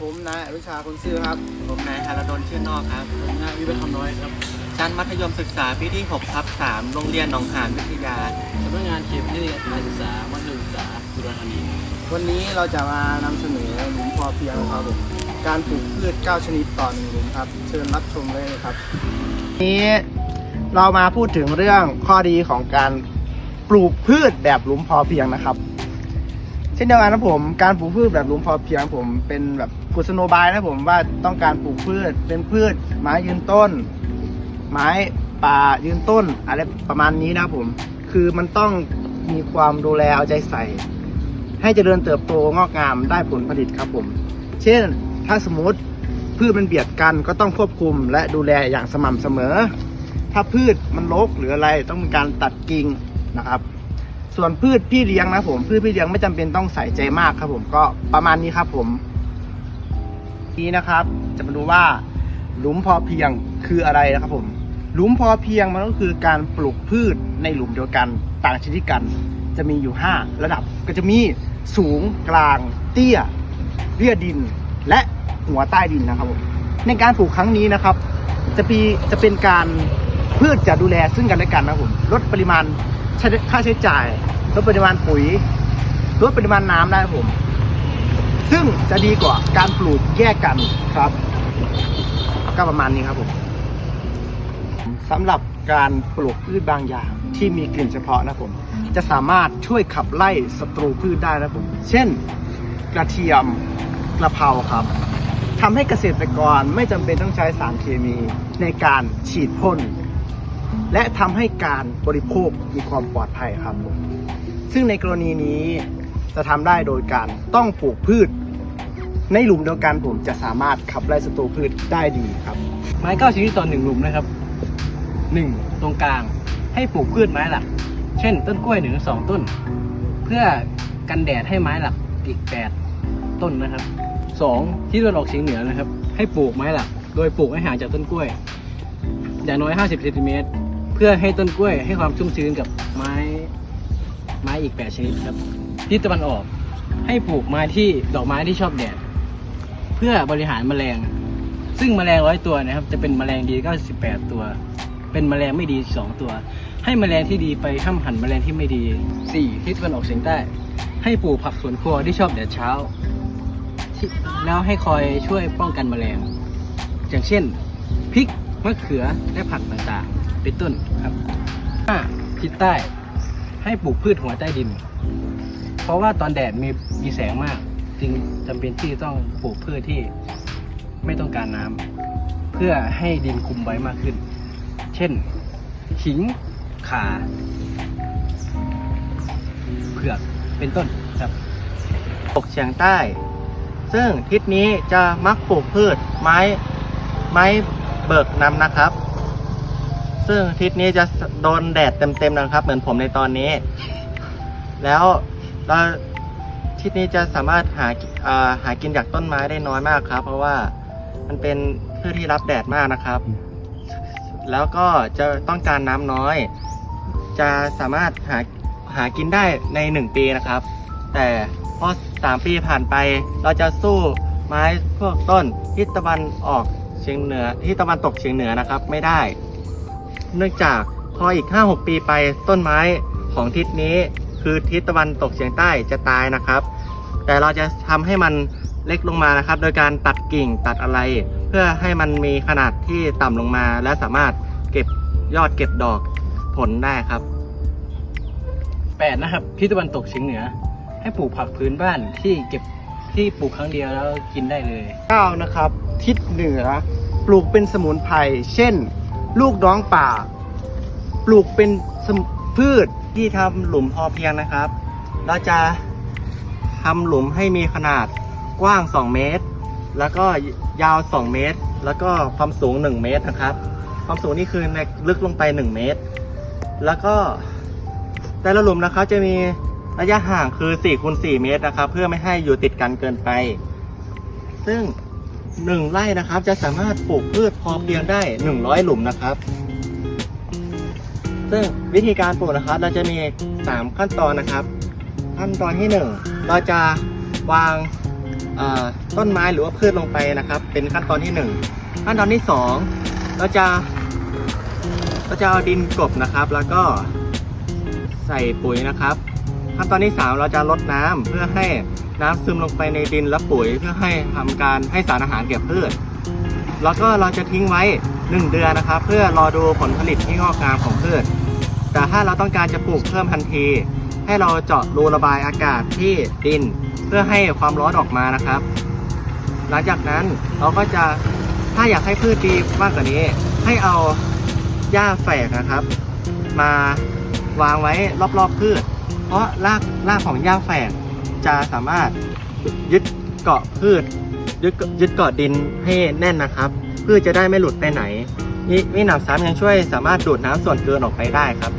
ผมนายอนุชาคนซื่อครับ ผมนายธารดลชื่นนอกครับผมนายวิเวกคำน้อยครับชั้นมัธยมศึกษาปีที่6ทับ3โรงเรียนหนองหานวิทยาสำนักงานเขตพื้นที่การศึกษามัธยมศึกษาอุดรธานีวันนี้เราจะมานำเสนอหลุมพอเพียงครับผมการปลูกพืช 9 ชนิดต่อหนึ่งหลุมครับ เชิญรับชมเลยครับ นี้เรามาพูดถึงเรื่องข้อดีของการปลูกพืชแบบหลุมพอเพียงนะครับ เช่นเดียวกันนะผมการปลูกพืชแบบหลุมพอเพียงผมเป็นแบบกุศโนบายนะผมว่าต้องการปลูกพืชเป็นพืช ไม้ยืนต้น ไม้ป่ายืนต้นอะไรประมาณนี้นะผม คือมันต้องมีความดูแลเอาใจใส่ ให้เจริญเติบโตงอกงามได้ผลผลิตครับผม เช่นถ้าสมมติพืชมันเบียดกันก็ต้องควบคุมและดูแลอย่างสม่ำเสมอ ถ้าพืชมันรกหรืออะไรต้องมีการตัดกิ่งนะครับ ส่วนพืชพี่เลี้ยงนะผมพืชพี่เลี้ยงไม่จำเป็นต้องใส่ใจมากครับ ผมก็ประมาณนี้ครับ ผมนี้นะครับ จะมาดูว่าหลุมพอเพียงคืออะไรนะครับ ผม หลุมพอเพียงมันก็คือการปลูกพืชในหลุมเดียวกัน ต่างชนิดกัน จะมีอยู่ 5 ระดับก็จะมีสูงกลาง เตี้ยเรียดิน และหัวใต้ดินนะครับผมในการปลูกครั้งนี้นะครับ จะปีจะเป็นการพืชจะดูแลซึ่งกันและกันนะผมลดปริมาณค่าใช้จ่าย ลดปริมาณปุ๋ยลดปริมาณน้ำได้ผม ซึ่งจะดีกว่าการปลูกแยกกันครับ ก็ประมาณนี้ครับผมสำหรับการปลูกพืชบางอย่างที่มีกลิ่นเฉพาะนะผม จะสามารถช่วยขับไล่ศัตรูพืชได้นะผม เช่น กระเทียมกระเพราครับทำให้เกษตรกรไม่จำเป็นต้องใช้สารเคมีในการฉีดพ่นและทำให้การบริโภคมีความปลอดภัยครับผม ซึ่งในกรณีนี้จะทำได้โดยการต้องปลูกพืช ในหลุมเดียวกันผมจะสามารถขับไล่ศัตรูพืชได้ดีครับ ไม้เก้าชนิดต่อหนึ่งหลุมนะครับหนึ่งตรงกลางให้ปลูกพืชไม้หลัก เช่น ต้นกล้วยหนึ่งถึงสองต้น เพื่อกันแดดให้ไม้หลักอีกแปดต้นนะครับสองที่ตะวันออกเฉียงเหนือนะครับ ให้ปลูกไม้หลัก โดยปลูกให้ห่างจากต้นกล้วย อย่างน้อย 50เซนติเมตรเพื่อให้ต้นกล้วยให้ความชุ่มชื้นกับไม้ ไม้อีก8ชนิดครับทิศตะวันออกให้ปลูกไม้ที่ดอกไม้ที่ชอบแดดเพื่อบริหารแมลง ซึ่งแมลงร้อยตัวนะครับ จะเป็นแมลงดี98ตัว เป็นแมลงไม่ดี2ตัว ให้แมลงที่ดีไปห้ามหันแมลงที่ไม่ดี 4. ทิศตะวันออกเฉียงใต้ ให้ปลูกผักสวนครัวที่ชอบแดดเช้าแล้วให้คอยช่วยป้องกันแมลง อย่างเช่นพริกมะเขือและผักต่างๆ เป็นต้นครับ 5. ทิศใต้ ให้ปลูกพืชหัวใต้ดิน เพราะว่าตอนแดดมีมีแสงมาก จึงจำเป็นที่ต้องปลูกพืชที่ไม่ต้องการน้ำเพื่อให้ดินคุมไว้มากขึ้น เช่น ขิง ข่า เผือก เป็นต้นครับ ตกเฉียงใต้ ซึ่งทิศนี้จะมักปลูกพืชไม้ไม้เบิกนำนะครับ ซึ่งทิศนี้จะโดนแดดเต็มๆนะครับ เหมือนผมในตอนนี้ แล้วเราทิศนี้จะสามารถหาหากินจากต้นไม้ได้น้อยมากครับ เพราะว่ามันเป็นพืชที่รับแดดมากนะครับ แล้วก็จะต้องการน้ำน้อย จะสามารถหาหากินได้ในหนึ่งปีนะครับ แต่พอสามปีผ่านไป เราจะสู้ไม้พวกต้นทิศตะวันออกเฉียงเหนือที่ตะวันตกเฉียงเหนือนะครับไม่ได้ เนื่องจากพออีก 5-6 ปีไปต้นไม้ของทิศนี้คือทิศตะวันตกเฉียงใต้จะตายนะครับ แต่เราจะทำให้มันเล็กลงมานะครับ โดยการตัดกิ่งตัดอะไร เพื่อให้มันมีขนาดที่ต่ำลงมา และสามารถเก็บยอดเก็บดอกผลได้ครับ8นะครับทิศตะวันตกเฉียงเหนือ ให้ปลูกผักพื้นบ้านที่เก็บที่ปลูกครั้งเดียวแล้วกินได้เลย9นะครับ ทิศเหนือปลูกเป็นสมุนไพรเช่น ลูกน้องป่า ปลูกเป็นพืชที่ทำหลุมพอเพียงนะครับ เราจะทำหลุมให้มีขนาดกว้าง 2 เมตร แล้วก็ยาว 2 เมตร แล้วก็ความสูง 1 เมตรนะครับ ความสูงนี่คือในลึกลงไป 1 เมตร แล้วก็แต่ละหลุมนะครับจะมีระยะห่างคือ4คูณ4เมตรนะครับ เพื่อไม่ให้อยู่ติดกันเกินไป ซึ่ง 1ไร่นะครับ จะสามารถปลูกพืชพอเพียงได้ 100 หลุมนะครับ ซึ่งวิธีการปลูกนะครับ เราจะมี 3 ขั้นตอนนะครับ ขั้นตอนที่ 1 เราจะวางต้นไม้หรือว่าพืชลงไปนะครับ เป็นขั้นตอนที่หนึ่งขั้นตอนที่สองเราจะเราจะเอาดินกลบนะครับ แล้วก็ใส่ปุ๋ยนะครับ ขั้นตอนที่สามเราจะลดน้ำเพื่อให้ น้ำซึมลงไปในดินและปุ๋ยเพื่อให้ทำการให้สารอาหารแก่พืช แล้วก็เราจะทิ้งไว้ 1 เดือนนะครับ เพื่อรอดูผลผลิตที่งอกงามของพืช แต่ถ้าเราต้องการจะปลูกเพิ่มทันที ให้เราเจาะรูระบายอากาศที่ดิน เพื่อให้ความร้อนออกมานะครับ หลังจากนั้นเราก็จะถ้าอยากให้พืชดีมากกว่านี้ ให้เอาหญ้าแฝกนะครับ มาวางไว้รอบๆพืช เพราะรากรากของหญ้าแฝก จะสามารถยึดเกาะพืช ยึดยึดเกาะดินให้แน่นนะครับ พืชจะได้ไม่หลุดไปไหน นี่มีหนำซ้ำยังช่วยสามารถดูดน้ำส่วนเกินออกไปได้ครับ